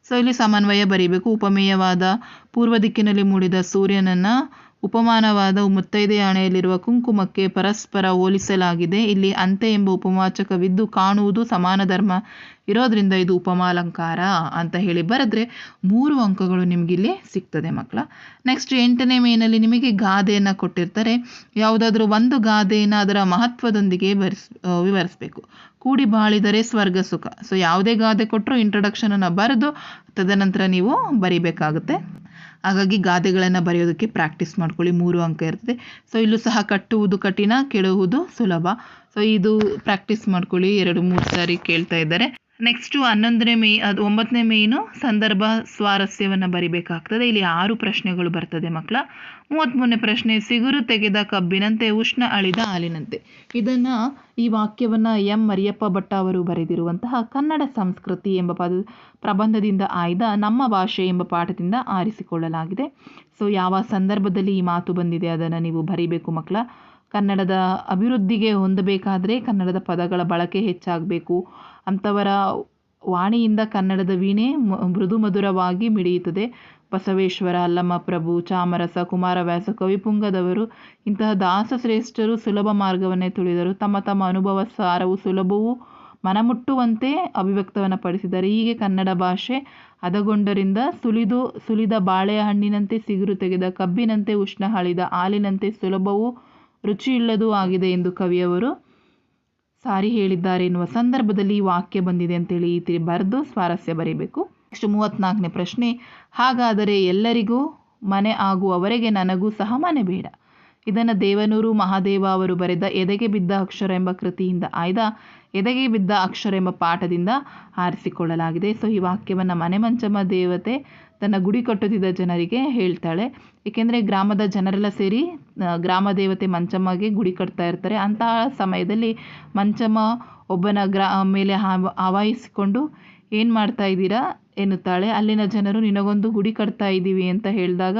ಸೊ, ಇಲ್ಲಿ ಸಮನ್ವಯ ಬರೀಬೇಕು. ಉಪಮೇಯವಾದ ಪೂರ್ವ ದಿಕ್ಕಿನಲ್ಲಿ ಮೂಡಿದ ಸೂರ್ಯನನ್ನು ಉಪಮಾನವಾದ ಮುತ್ತೈದೆಯ ಹಣೆಯಲ್ಲಿರುವ ಕುಂಕುಮಕ್ಕೆ ಪರಸ್ಪರ ಹೋಲಿಸಲಾಗಿದೆ. ಇಲ್ಲಿ ಅಂತೆ ಎಂಬ ಉಪಮಾಚಕವಿದ್ದು, ಕಾಣುವುದು ಸಮಾನ ಧರ್ಮ ಇರೋದ್ರಿಂದ ಇದು ಉಪಮಾಲಂಕಾರ ಅಂತ ಹೇಳಿ ಬರೆದ್ರೆ ಮೂರು ಅಂಕಗಳು ನಿಮಗಿಲ್ಲಿ ಸಿಗ್ತದೆ ಮಕ್ಕಳ. ನೆಕ್ಸ್ಟ್ ಎಂಟನೇ ಮೇನಲ್ಲಿ ನಿಮಗೆ ಗಾದೆಯನ್ನು ಕೊಟ್ಟಿರ್ತಾರೆ. ಯಾವುದಾದ್ರೂ ಒಂದು ಗಾದೆಯನ್ನು ಅದರ ಮಹತ್ವದೊಂದಿಗೆ ವಿವರಿಸಬೇಕು. ಕೂಡಿ ಬಾಳಿದರೆ ಸ್ವರ್ಗ ಸುಖ. ಸೊ ಯಾವುದೇ ಗಾದೆ ಕೊಟ್ಟರು ಇಂಟ್ರೊಡಕ್ಷನನ್ನು ಬರೆದು ತದನಂತರ ನೀವು ಬರಿಬೇಕಾಗುತ್ತೆ. ಹಾಗಾಗಿ ಗಾದೆಗಳನ್ನು ಬರೆಯೋದಕ್ಕೆ ಪ್ರಾಕ್ಟೀಸ್ ಮಾಡ್ಕೊಳ್ಳಿ, ಮೂರು ಅಂಕ ಇರ್ತದೆ. ಸೊ ಇಲ್ಲೂ ಸಹ ಕಟ್ಟುವುದು ಕಠಿಣ, ಕೇಳುವುದು ಸುಲಭ. ಸೊ ಇದು ಪ್ರಾಕ್ಟೀಸ್ ಮಾಡ್ಕೊಳ್ಳಿ, ಎರಡು, ಮೂರು ಸಾರಿ ಕೇಳ್ತಾ ಇದ್ದಾರೆ. ನೆಕ್ಸ್ಟು ಹನ್ನೊಂದನೇ ಮೇ, ಅದು ಒಂಬತ್ತನೇ ಮೇನು ಸಂದರ್ಭ ಸ್ವಾರಸ್ಯವನ್ನು ಬರಿಬೇಕಾಗ್ತದೆ. ಇಲ್ಲಿ ಆರು ಪ್ರಶ್ನೆಗಳು ಬರ್ತದೆ ಮಕ್ಕಳ. ಮೂವತ್ತ್ಮೂರನೇ ಪ್ರಶ್ನೆ, ಸಿಗುರು ತೆಗೆದ ಕಬ್ಬಿನಂತೆ ಉಷ್ಣ ಅಳಿದ ಹಾಲಿನಂತೆ. ಇದನ್ನು ಈ ವಾಕ್ಯವನ್ನು ಎಂ ಮರಿಯಪ್ಪ ಭಟ್ಟ ಅವರು ಬರೆದಿರುವಂತಹ ಕನ್ನಡ ಸಂಸ್ಕೃತಿ ಎಂಬ ಪದ, ಪ್ರಬಂಧದಿಂದ ಆಯ್ದ ನಮ್ಮ ಭಾಷೆ ಎಂಬ ಪಾಠದಿಂದ ಆರಿಸಿಕೊಳ್ಳಲಾಗಿದೆ. ಸೊ ಯಾವ ಸಂದರ್ಭದಲ್ಲಿ ಈ ಮಾತು ಬಂದಿದೆ ಅದನ್ನು ನೀವು ಬರೀಬೇಕು ಮಕ್ಕಳ. ಕನ್ನಡದ ಅಭಿವೃದ್ಧಿಗೆ ಹೊಂದಬೇಕಾದರೆ ಕನ್ನಡದ ಪದಗಳ ಬಳಕೆ ಹೆಚ್ಚಾಗಬೇಕು. ಅಂಥವರ ವಾಣಿಯಿಂದ ಕನ್ನಡದ ವೀಣೆ ಮೃದು ಮಧುರವಾಗಿ ಮಿಡಿಯುತ್ತದೆ. ಬಸವೇಶ್ವರ, ಅಲ್ಲಮ್ಮ ಪ್ರಭು, ಚಾಮರಸ ಕುಮಾರವ್ಯಾಸ ಕವಿಪುಂಗದವರು ಇಂತಹ ದಾಸಶ್ರೇಷ್ಠರು ಸುಲಭ ಮಾರ್ಗವನ್ನೇ ತುಳಿದರು. ತಮ್ಮ ತಮ್ಮ ಅನುಭವ ಸಾರವು ಸುಲಭವೂ ಮನಮುಟ್ಟುವಂತೆ ಅಭಿವ್ಯಕ್ತವನ್ನು ಪಡಿಸಿದ್ದಾರೆ ಹೀಗೆ ಕನ್ನಡ ಭಾಷೆ ಹದಗೊಂಡರಿಂದ ಸುಲಿದು, ಸುಲಿದ ಬಾಳೆಹಣ್ಣಿನಂತೆ ಸಿಗುರು ತೆಗೆದ, ಕಬ್ಬಿನಂತೆ ಉಷ್ಣ ಹಳಿದ, ಹಾಲಿನಂತೆ ಸುಲಭವೂ ರುಚಿಯಿಲ್ಲದೂ ಆಗಿದೆ ಎಂದು ಕವಿಯವರು ಸಾರಿ ಹೇಳಿದ್ದಾರೆ ಎನ್ನುವ ಸಂದರ್ಭದಲ್ಲಿ ವಾಕ್ಯ ಬಂದಿದೆ ಅಂತೇಳಿ ಈ ತಿಳಿ ಬರೆದು ಸ್ವಾರಸ್ಯ ಬರೀಬೇಕು. ನೆಕ್ಸ್ಟ್ ಮೂವತ್ತ್ನಾಲ್ಕನೇ ಪ್ರಶ್ನೆ, ಹಾಗಾದರೆ ಎಲ್ಲರಿಗೂ ಮನೆ ಆಗುವವರೆಗೆ ನನಗೂ ಸಹ ಮನೆ ಬೇಡ. ಇದನ್ನು ದೇವನೂರು ಮಹಾದೇವ ಅವರು ಬರೆದ ಎದೆಗೆ ಬಿದ್ದ ಅಕ್ಷರ ಎಂಬ ಕೃತಿಯಿಂದ ಆಯ್ದ. ಎದೆಗೆ ಬಿದ್ದ ಅಕ್ಷರ ಎಂಬ ಪಾಠದಿಂದ ಆರಿಸಿಕೊಳ್ಳಲಾಗಿದೆ. ಸೊ, ಈ ವಾಕ್ಯವನ್ನು ಮನೆ ಮಂಚಮ್ಮ ದೇವತೆ ತನ್ನ ಗುಡಿ ಕಟ್ಟುತ್ತಿದ್ದ ಜನರಿಗೆ ಹೇಳ್ತಾಳೆ. ಏಕೆಂದರೆ ಗ್ರಾಮದ ಜನರೆಲ್ಲ ಸೇರಿ ಗ್ರಾಮ ದೇವತೆ ಮಂಚಮ್ಮಗೆ ಗುಡಿ ಕಟ್ತಾ ಇರ್ತಾರೆ. ಅಂತಹ ಸಮಯದಲ್ಲಿ ಮಂಚಮ್ಮ ಒಬ್ಬನ ಗ್ರಾ, ಮೇಲೆ ಆವ- ಆವಾಹಿಸಿಕೊಂಡು, ಏನು ಮಾಡ್ತಾ ಇದ್ದೀರಾ? ಎನ್ನುತ್ತಾಳೆ. ಅಲ್ಲಿನ ಜನರು ನಿನಗೊಂದು ಗುಡಿ ಕಟ್ತಾ ಇದ್ದೀವಿ, ಅಂತ ಹೇಳಿದಾಗ,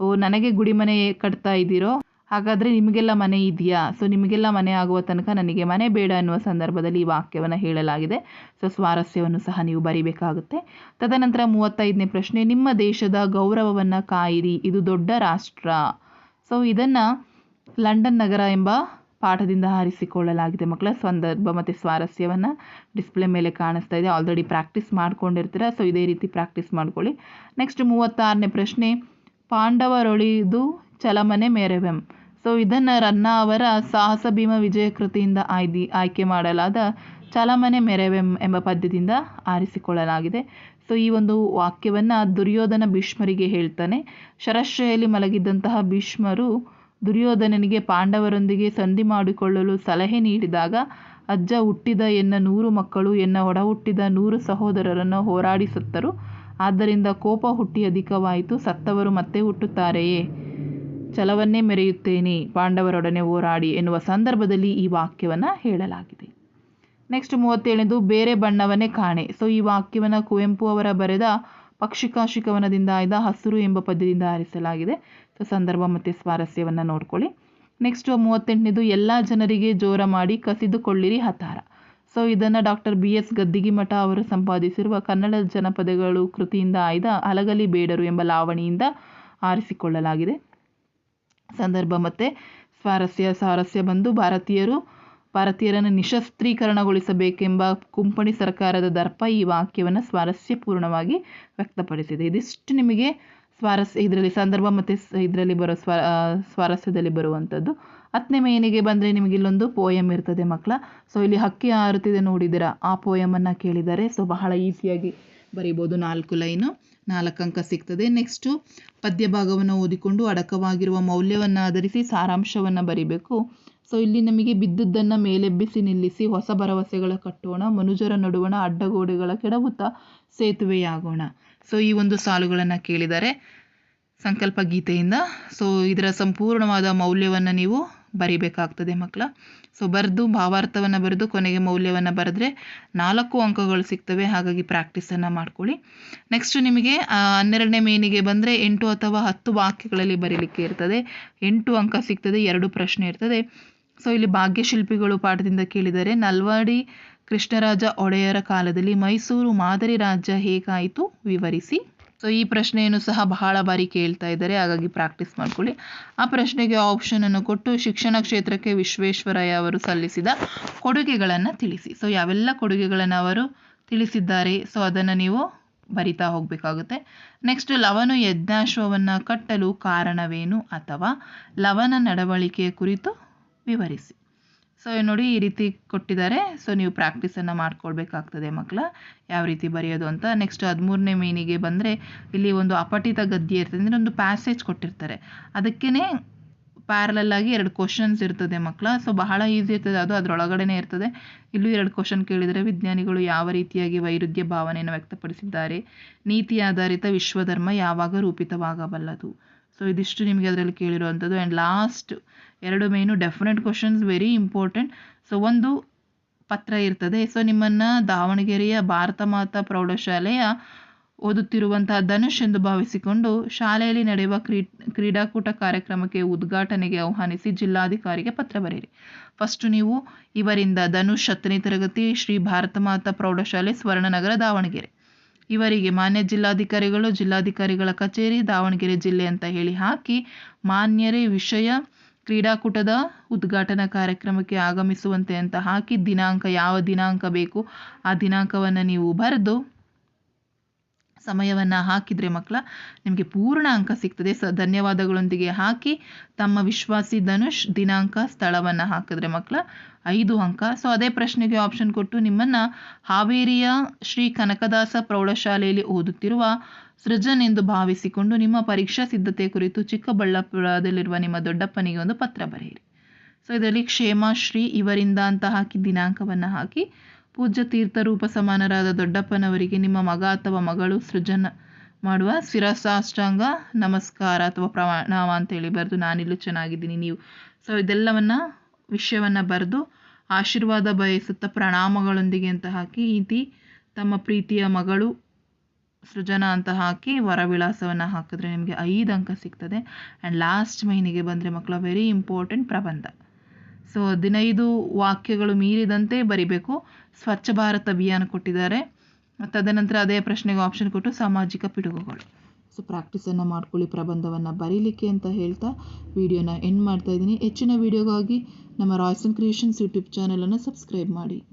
ಓ, ನನಗೆ ಗುಡಿ ಮನೆ ಕಟ್ತಾ ಇದ್ದೀರೋ? ಹಾಗಾದರೆ ನಿಮಗೆಲ್ಲ ಮನೆ ಇದೆಯಾ? ಸೊ ನಿಮಗೆಲ್ಲ ಮನೆ ಆಗುವ ತನಕ ನನಗೆ ಮನೆ ಬೇಡ ಎನ್ನುವ ಸಂದರ್ಭದಲ್ಲಿ ಈ ವಾಕ್ಯವನ್ನು ಹೇಳಲಾಗಿದೆ. ಸೊ ಸ್ವಾರಸ್ಯವನ್ನು ಸಹ ನೀವು ಬರಿಬೇಕಾಗುತ್ತೆ. ತದನಂತರ ಮೂವತ್ತೈದನೇ ಪ್ರಶ್ನೆ, ನಿಮ್ಮ ದೇಶದ ಗೌರವವನ್ನು ಕಾಯಿರಿ. ಇದು ದೊಡ್ಡ ರಾಷ್ಟ್ರ. ಸೊ ಇದನ್ನು ಲಂಡನ್ ನಗರ ಎಂಬ ಪಾಠದಿಂದ ಹಾರಿಸಿಕೊಳ್ಳಲಾಗಿದೆ ಮಕ್ಕಳ ಸಂದರ್ಭ ಮತ್ತು ಸ್ವಾರಸ್ಯವನ್ನು ಡಿಸ್ಪ್ಲೇ ಮೇಲೆ ಕಾಣಿಸ್ತಾ ಇದೆ. ಆಲ್ರೆಡಿ ಪ್ರಾಕ್ಟೀಸ್ ಮಾಡ್ಕೊಂಡಿರ್ತೀರ ಸೊ ಇದೇ ರೀತಿ ಪ್ರಾಕ್ಟೀಸ್ ಮಾಡ್ಕೊಳ್ಳಿ. ನೆಕ್ಸ್ಟ್ ಮೂವತ್ತಾರನೇ ಪ್ರಶ್ನೆ, ಪಾಂಡವರೊಳಿದು ಚಲಮನೆ ಮೆರೆವೆಂ. ಸೊ ಇದನ್ನು ರನ್ನ ಅವರ ಸಾಹಸ ಭೀಮ ವಿಜಯ ಕೃತಿಯಿಂದ ಆಯ್ದಿ, ಆಯ್ಕೆ ಮಾಡಲಾದ ಚಲಮನೆ ಮೆರೆವೆಂ ಎಂಬ ಪದ್ಯದಿಂದ ಆರಿಸಿಕೊಳ್ಳಲಾಗಿದೆ. ಸೊ, ಈ ಒಂದು ವಾಕ್ಯವನ್ನು ದುರ್ಯೋಧನ ಭೀಷ್ಮರಿಗೆ ಹೇಳ್ತಾನೆ. ಶರಶ್ರೆಯಲ್ಲಿ ಮಲಗಿದ್ದಂತಹ ಭೀಷ್ಮರು ದುರ್ಯೋಧನನಿಗೆ ಪಾಂಡವರೊಂದಿಗೆ ಸಂಧಿ ಮಾಡಿಕೊಳ್ಳಲು ಸಲಹೆ ನೀಡಿದಾಗ, ಅಜ್ಜ ಹುಟ್ಟಿದ ಎನ್ನ ನೂರು ಮಕ್ಕಳು, ಎನ್ನ ಒಡ ಹುಟ್ಟಿದ ನೂರು ಸಹೋದರರನ್ನು ಹೋರಾಡಿಸುತ್ತರು. ಆದ್ದರಿಂದ ಕೋಪ ಹುಟ್ಟಿ ಅಧಿಕವಾಯಿತು, ಸತ್ತವರು ಮತ್ತೆ ಹುಟ್ಟುತ್ತಾರೆಯೇ? ಛಲವನ್ನೇ ಮೆರೆಯುತ್ತೇನೆ, ಪಾಂಡವರೊಡನೆ ಹೋರಾಡಿ ಎನ್ನುವ ಸಂದರ್ಭದಲ್ಲಿ ಈ ವಾಕ್ಯವನ್ನು ಹೇಳಲಾಗಿದೆ. ನೆಕ್ಸ್ಟ್ ಮೂವತ್ತೇಳನೇದು, ಬೇರೆ ಬಣ್ಣವನ್ನೇ ಕಾಣೆ. ಸೊ ಈ ವಾಕ್ಯವನ್ನು ಕುವೆಂಪು ಅವರ ಬರೆದ ಪಕ್ಷಿಕಾಶಿಕವನದಿಂದ ಆಯ್ದ ಹಸಿರು ಎಂಬ ಪದ್ಯದಿಂದ ಆರಿಸಲಾಗಿದೆ. ಸೊ ಸಂದರ್ಭ ಮತ್ತು ಸ್ವಾರಸ್ಯವನ್ನು ನೋಡ್ಕೊಳ್ಳಿ. ನೆಕ್ಸ್ಟ್ ಮೂವತ್ತೆಂಟನೇದು, ಎಲ್ಲ ಜನರಿಗೆ ಜೋರ ಮಾಡಿ ಕಸಿದುಕೊಳ್ಳಿರಿ ಹತಾರ. ಸೊ ಇದನ್ನು ಡಾಕ್ಟರ್ ಬಿ ಎಸ್ ಗದ್ದಿಗಿಮಠ ಅವರು ಸಂಪಾದಿಸಿರುವ ಕನ್ನಡ ಜನಪದಗಳು ಕೃತಿಯಿಂದ ಆಯ್ದ ಅಲಗಲಿ ಬೇಡರು ಎಂಬ ಲಾವಣಿಯಿಂದ ಆರಿಸಿಕೊಳ್ಳಲಾಗಿದೆ. ಸಂದರ್ಭ ಮತ್ತು ಸ್ವಾರಸ್ಯ ಸ್ವಾರಸ್ಯ ಬಂದು ಭಾರತೀಯರು, ಭಾರತೀಯರನ್ನು ನಿಶಸ್ತ್ರೀಕರಣಗೊಳಿಸಬೇಕೆಂಬ ಕುಂಪಣಿ ಸರ್ಕಾರದ ದರ್ಪ ಈ ವಾಕ್ಯವನ್ನು ಸ್ವಾರಸ್ಯಪೂರ್ಣವಾಗಿ ವ್ಯಕ್ತಪಡಿಸಿದೆ. ಇದಿಷ್ಟು ನಿಮಗೆ ಸ್ವಾರಸ್ಯ, ಇದರಲ್ಲಿ ಸಂದರ್ಭ ಮತ್ತು ಇದರಲ್ಲಿ ಬರೋ ಸ್ವ ಸ್ವಾರಸ್ಯದಲ್ಲಿ ಬರುವಂಥದ್ದು. ಹತ್ತನೇ ಮೇನಿಗೆ ಬಂದರೆ ನಿಮಗೆ ಇಲ್ಲೊಂದು ಪೋಯಮ್ ಇರ್ತದೆ ಮಕ್ಕಳ. ಸೊ ಇಲ್ಲಿ ಹಕ್ಕಿ ಹಾರುತ್ತಿದೆ ನೋಡಿದಿರ ಆ ಪೋಯಮನ್ನು ಕೇಳಿದ್ದಾರೆ ಸೊ ಬಹಳ ಈಸಿಯಾಗಿ ಬರಿಬೋದು ನಾಲ್ಕು ಲೈನು. ನಾಲ್ಕು ಅಂಕ ಸಿಗ್ತದೆ. ನೆಕ್ಸ್ಟು ಪದ್ಯ ಭಾಗವನ್ನು ಓದಿಕೊಂಡು ಅಡಕವಾಗಿರುವ ಮೌಲ್ಯವನ್ನು ಆಧರಿಸಿ ಸಾರಾಂಶವನ್ನು ಬರಿಬೇಕು. ಸೊ ಇಲ್ಲಿ ನಮಗೆ ಬಿದ್ದದ್ದನ್ನು ಮೇಲೆಬ್ಬಿಸಿ ನಿಲ್ಲಿಸಿ ಹೊಸ ಭರವಸೆಗಳ ಕಟ್ಟೋಣ, ಮನುಜರ ನಡುವಣ ಅಡ್ಡಗೋಡೆಗಳ ಕೆಡವುತ್ತಾ ಸೇತುವೆಯಾಗೋಣ. ಸೊ ಈ ಒಂದು ಸಾಲುಗಳನ್ನು ಕೇಳಿದ್ದಾರೆ. ಸಂಕಲ್ಪ ಗೀತೆಯಿಂದ. ಸೊ ಇದರ ಸಂಪೂರ್ಣವಾದ ಮೌಲ್ಯವನ್ನು ನೀವು ಬರಿಬೇಕಾಗ್ತದೆ ಮಕ್ಕಳ. ಸೊ ಬರೆದು, ಭಾವಾರ್ಥವನ್ನು ಬರೆದು, ಕೊನೆಗೆ ಮೌಲ್ಯವನ್ನು ಬರೆದ್ರೆ ನಾಲ್ಕು ಅಂಕಗಳು ಸಿಗ್ತವೆ. ಹಾಗಾಗಿ ಪ್ರಾಕ್ಟೀಸನ್ನು ಮಾಡ್ಕೊಳ್ಳಿ. ನೆಕ್ಸ್ಟ್ ನಿಮಗೆ ಹನ್ನೆರಡನೇ ಮೇನಿಗೆ ಬಂದರೆ ಎಂಟು ಅಥವಾ ಹತ್ತು ವಾಕ್ಯಗಳಲ್ಲಿ ಬರೀಲಿಕ್ಕೆ ಇರ್ತದೆ. ಎಂಟು ಅಂಕ ಸಿಗ್ತದೆ, ಎರಡು ಪ್ರಶ್ನೆ ಇರ್ತದೆ. ಸೊ ಇಲ್ಲಿ ಭಾಗ್ಯಶಿಲ್ಪಿಗಳು ಪಾಠದಿಂದ ಕೇಳಿದರೆ, ನಲ್ವಾಡಿ ಕೃಷ್ಣರಾಜ ಒಡೆಯರ ಕಾಲದಲ್ಲಿ ಮೈಸೂರು ಮಾದರಿ ರಾಜ್ಯ ಹೇಗಾಯಿತು? ವಿವರಿಸಿ. ಸೊ ಈ ಪ್ರಶ್ನೆಯನ್ನು ಸಹ ಬಹಳ ಬಾರಿ ಕೇಳ್ತಾ ಇದ್ದಾರೆ. ಹಾಗಾಗಿ ಪ್ರಾಕ್ಟೀಸ್ ಮಾಡ್ಕೊಳ್ಳಿ. ಆ ಪ್ರಶ್ನೆಗೆ ಆಪ್ಷನನ್ನು ಕೊಟ್ಟು ಶಿಕ್ಷಣ ಕ್ಷೇತ್ರಕ್ಕೆ ವಿಶ್ವೇಶ್ವರಯ್ಯ ಅವರು ಸಲ್ಲಿಸಿದ ಕೊಡುಗೆಗಳನ್ನು ತಿಳಿಸಿ. ಸೊ ಯಾವೆಲ್ಲ ಕೊಡುಗೆಗಳನ್ನು ಅವರು ತಿಳಿಸಿದ್ದಾರೆ? ಸೊ ಅದನ್ನು ನೀವು ಬರಿತಾ ಹೋಗಬೇಕಾಗುತ್ತೆ. ನೆಕ್ಸ್ಟ್ ಲವನು ಯಜ್ಞಾಶ್ವವನ್ನು ಕಟ್ಟಲು ಕಾರಣವೇನು ಅಥವಾ ಲವನ ನಡವಳಿಕೆಯ ಕುರಿತು ವಿವರಿಸಿ. ಸೊ ನೋಡಿ ಈ ರೀತಿ ಕೊಟ್ಟಿದ್ದಾರೆ. ಸೊ ನೀವು ಪ್ರಾಕ್ಟೀಸನ್ನು ಮಾಡ್ಕೊಳ್ಬೇಕಾಗ್ತದೆ ಮಕ್ಕಳ ಯಾವ ರೀತಿ ಬರೆಯೋದು ಅಂತ. ನೆಕ್ಸ್ಟ್ ಹದಿಮೂರನೇ ಮೀನಿಗೆ ಬಂದರೆ ಇಲ್ಲಿ ಒಂದು ಅಪಠಿತ ಗದ್ಯ ಇರ್ತದೆ. ಅಂದರೆ ಒಂದು ಪ್ಯಾಸೇಜ್ ಕೊಟ್ಟಿರ್ತಾರೆ. ಅದಕ್ಕೇ ಪ್ಯಾರಲಲ್ಲಾಗಿ ಎರಡು ಕ್ವಶನ್ಸ್ ಇರ್ತದೆ ಮಕ್ಕಳ ಸೊ ಬಹಳ ಈಸಿ ಇರ್ತದೆ. ಅದು ಅದರೊಳಗಡೆನೇ ಇರ್ತದೆ. ಇಲ್ಲೂ ಎರಡು ಕ್ವಶನ್ ಕೇಳಿದರೆ ವಿಜ್ಞಾನಿಗಳು ಯಾವ ರೀತಿಯಾಗಿ ವೈರುಧ್ಯ ಭಾವನೆಯನ್ನು ವ್ಯಕ್ತಪಡಿಸಿದ್ದಾರೆ. ನೀತಿ ಆಧಾರಿತ ವಿಶ್ವಧರ್ಮ ಯಾವಾಗ ರೂಪಿತವಾಗಬಲ್ಲದು? ಸೊ ಇದಿಷ್ಟು ನಿಮಗೆ ಅದರಲ್ಲಿ ಕೇಳಿರುವಂಥದ್ದು. ಆ್ಯಂಡ್ ಲಾಸ್ಟ್ ಎರಡು main definite questions very important so ಒಂದು ಪತ್ರ ಇರ್ತದೆ. ಸೊ ನಿಮ್ಮನ್ನು ದಾವಣಗೆರೆಯ ಭಾರತ ಮಾತಾ ಪ್ರೌಢಶಾಲೆಯ ಓದುತ್ತಿರುವಂತಹ ಧನುಷ್ ಎಂದು ಭಾವಿಸಿಕೊಂಡು ಶಾಲೆಯಲ್ಲಿ ನಡೆಯುವ ಕ್ರೀ, ಕ್ರೀಡಾಕೂಟ ಕಾರ್ಯಕ್ರಮಕ್ಕೆ ಉದ್ಘಾಟನೆಗೆ ಆಹ್ವಾನಿಸಿ ಜಿಲ್ಲಾಧಿಕಾರಿಗೆ ಪತ್ರ ಬರೆಯಿರಿ. ಫಸ್ಟು ನೀವು ಇವರಿಂದ ಧನುಷ್ ಹತ್ತನೇ ತರಗತಿ ಶ್ರೀ ಭಾರತ ಮಾತಾ ಪ್ರೌಢಶಾಲೆ ಸ್ವರ್ಣನಗರ, ದಾವಣಗೆರೆ. ಇವರಿಗೆ ಮಾನ್ಯ ಜಿಲ್ಲಾಧಿಕಾರಿಗಳು, ಜಿಲ್ಲಾಧಿಕಾರಿಗಳ ಕಚೇರಿ, ದಾವಣಗೆರೆ ಜಿಲ್ಲೆ ಅಂತ ಹೇಳಿ ಹಾಕಿ ಮಾನ್ಯರೇ ವಿಷಯ ಕ್ರೀಡಾಕೂಟದ ಉದ್ಘಾಟನಾ ಕಾರ್ಯಕ್ರಮಕ್ಕೆ ಆಗಮಿಸುವಂತೆ ಅಂತ ಹಾಕಿ ದಿನಾಂಕ ಯಾವ ದಿನಾಂಕ ಬೇಕು ಆ ದಿನಾಂಕವನ್ನು ನೀವು ಬರೆದು ಸಮಯವನ್ನು ಹಾಕಿದರೆ ಮಕ್ಕಳ ನಿಮಗೆ ಪೂರ್ಣ ಅಂಕ ಸಿಗ್ತದೆ. ಸ ಧನ್ಯವಾದಗಳೊಂದಿಗೆ ಹಾಕಿ ತಮ್ಮ ವಿಶ್ವಾಸಿ ಧನುಷ್ ದಿನಾಂಕ ಸ್ಥಳವನ್ನು ಹಾಕಿದ್ರೆ ಮಕ್ಕಳ ಐದು ಅಂಕ. ಸೊ ಅದೇ ಪ್ರಶ್ನೆಗೆ ಆಪ್ಷನ್ ಕೊಟ್ಟು ನಿಮ್ಮನ್ನು ಹಾವೇರಿಯ ಶ್ರೀ ಕನಕದಾಸ ಪ್ರೌಢಶಾಲೆಯಲ್ಲಿ ಓದುತ್ತಿರುವ ಸೃಜನ್ ಎಂದು ಭಾವಿಸಿಕೊಂಡು ನಿಮ್ಮ ಪರೀಕ್ಷಾ ಸಿದ್ಧತೆ ಕುರಿತು ಚಿಕ್ಕಬಳ್ಳಾಪುರದಲ್ಲಿರುವ ನಿಮ್ಮ ದೊಡ್ಡಪ್ಪನಿಗೆ ಒಂದು ಪತ್ರ ಬರೆಯಿರಿ. ಸೊ ಇದರಲ್ಲಿ ಕ್ಷೇಮಾಶ್ರೀ ಇವರಿಂದ ಅಂತ ಹಾಕಿ ದಿನಾಂಕವನ್ನು ಹಾಕಿ ಪೂಜ್ಯ ತೀರ್ಥರೂಪ ಸಮಾನರಾದ ದೊಡ್ಡಪ್ಪನವರಿಗೆ ನಿಮ್ಮ ಮಗ ಅಥವಾ ಮಗಳು ಸೃಜನ ಮಾಡುವ ಶಿರಸಾಷ್ಟಾಂಗ ನಮಸ್ಕಾರ ಅಥವಾ ಪ್ರಣಾಮ ಅಂತೇಳಿ ಬರೆದು ನಾನಿಲ್ಲೂ ಚೆನ್ನಾಗಿದ್ದೀನಿ. ನೀವು ಸೊ ಇದೆಲ್ಲವನ್ನು, ವಿಷಯವನ್ನು ಬರೆದು ಆಶೀರ್ವಾದ ಬಯಸುತ್ತಾ ಪ್ರಣಾಮಗಳೊಂದಿಗೆ ಅಂತ ಹಾಕಿ ಇತಿ ತಮ್ಮ ಪ್ರೀತಿಯ ಮಗಳು ಸೃಜನ ಅಂತ ಹಾಕಿ ವರ ವಿಳಾಸವನ್ನು ಹಾಕಿದ್ರೆ ನಿಮಗೆ ಐದು ಅಂಕ ಸಿಗ್ತದೆ. ಆ್ಯಂಡ್ ಲಾಸ್ಟ್ ಮೈನಿಗೆ ಬಂದರೆ ಮಕ್ಕಳ ವೆರಿ ಇಂಪಾರ್ಟೆಂಟ್ ಪ್ರಬಂಧ. ಸೊ ಹದಿನೈದು ವಾಕ್ಯಗಳು ಮೀರಿದಂತೆ ಬರಿಬೇಕು. ಸ್ವಚ್ಛ ಭಾರತ್ ಅಭಿಯಾನ ಕೊಟ್ಟಿದ್ದಾರೆ. ತದನಂತರ ಅದೇ ಪ್ರಶ್ನೆಗೆ ಆಪ್ಷನ್ ಕೊಟ್ಟು ಸಾಮಾಜಿಕ ಪಿಡುಗುಗಳು. ಸೊ ಪ್ರಾಕ್ಟೀಸನ್ನು ಮಾಡ್ಕೊಳ್ಳಿ, ಪ್ರಬಂಧವನ್ನು ಬರೀಲಿಕ್ಕೆ ಅಂತ ಹೇಳ್ತಾ ವಿಡಿಯೋನ ಎಂಡ್ ಮಾಡ್ತಾ ಇದ್ದೀನಿ. ಹೆಚ್ಚಿನ ವಿಡಿಯೋಗಾಗಿ ನಮ್ಮ ರಾಯ್ಸನ್ ಕ್ರಿಯೇಷನ್ಸ್ ಯೂಟ್ಯೂಬ್ ಚಾನಲನ್ನು ಸಬ್ಸ್ಕ್ರೈಬ್ ಮಾಡಿ.